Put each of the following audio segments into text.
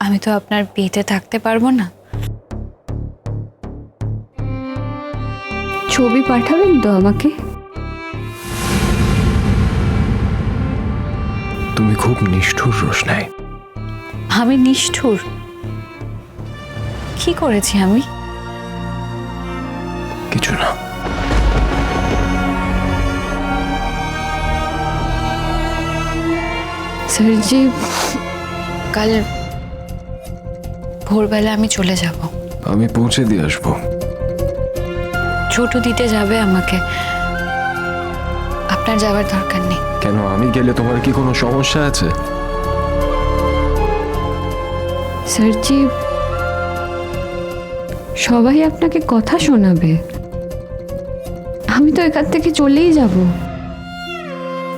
আমি তো আপনার বিয়েতে থাকতে পারব না। ছবি পাঠাবেন তো আমাকে? তুমি খুব নিষ্ঠুর রোশনাই। আমি নিষ্ঠুর। কি করেছি আমি? কিছু না। স্যারজি কাল ভোরবেলা আমি চলে যাব। আমি পৌঁছে দিয়ে আসব। ছোট দিতে যাবে আমাকে। আপনার যাবার দরকার নেই। কেন আমি গেলে তোমার কি কোনো সমস্যা আছে? স্যারজি সবাই আপনাকে কথা শোনাবে। আমি তো এখান থেকে চলেই যাব।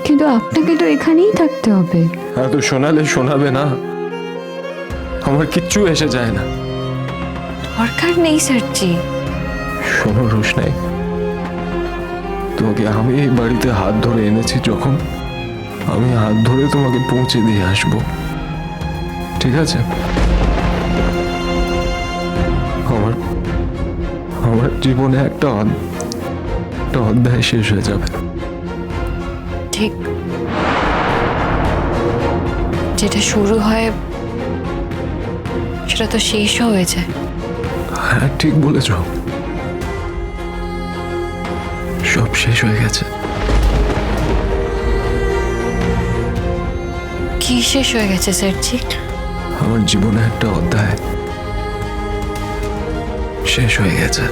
কিন্তু আপনাকে তো এখানেই থাকতে হবে। হ্যাঁ তো শোনালে শোনাবে না। আমার কিচ্ছু এসে যায় না। দরকার নেই স্যারজি। শোনো রোশনাই। তোমাকে আমি এই বাড়িতে হাত ধরে এনেছি যখন আমি হাত ধরে তোমাকে পৌঁছে দিয়ে আসব। ঠিক আছে? আমার আমার জীবনে একটা একটা অধ্যায় শেষ হয়ে যাবে। ঠিক। যেটা শুরু হয় সেটা তো শেষও হয়ে যায়। হ্যাঁ ঠিক বলেছ। সব শেষ হয়ে গেছে। কি শেষ হয়ে গেছে স্যারজি? আমার জীবনে একটা অধ্যায় শেষ হয়ে গেছে।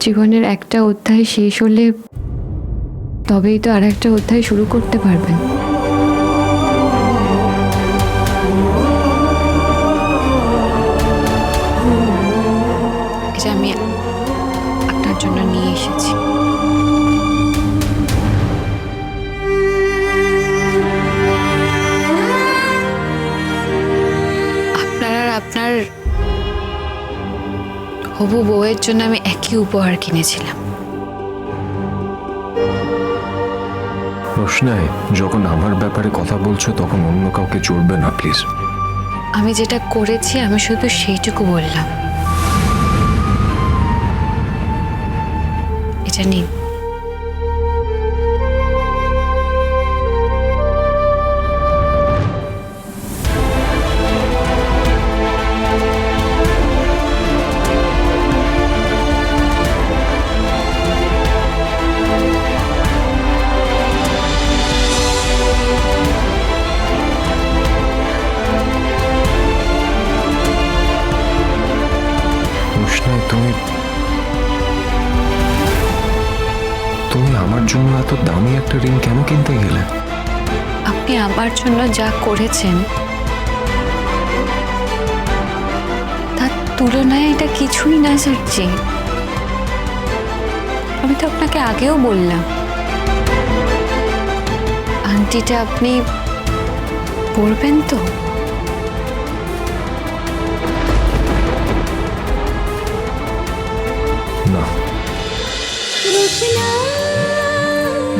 জীবনের একটা অধ্যায় শেষ হলে তবেই তো আর একটা অধ্যায় শুরু করতে পারবেন। হবু বউয়ের জন্য আমি একই উপহার কিনেছিলাম। রোশনাই যখন আমার ব্যাপারে কথা বলছো তখন অন্য কাউকে চলবে না প্লিজ। আমি যেটা করেছি আমি শুধু সেইটুকু বললাম। এটা নিন। রোশনাই তুমি তুমি আমার জন্য এত দামি একটা রিং কেন কিনতে গেলে? আপনি আমার জন্য যা করেছেন, তার তুলনায় এটা কিছুই না স্যারজি আমি তো আপনাকে আগেও বললাম। আন্টিটা আপনি পড়বেন তো?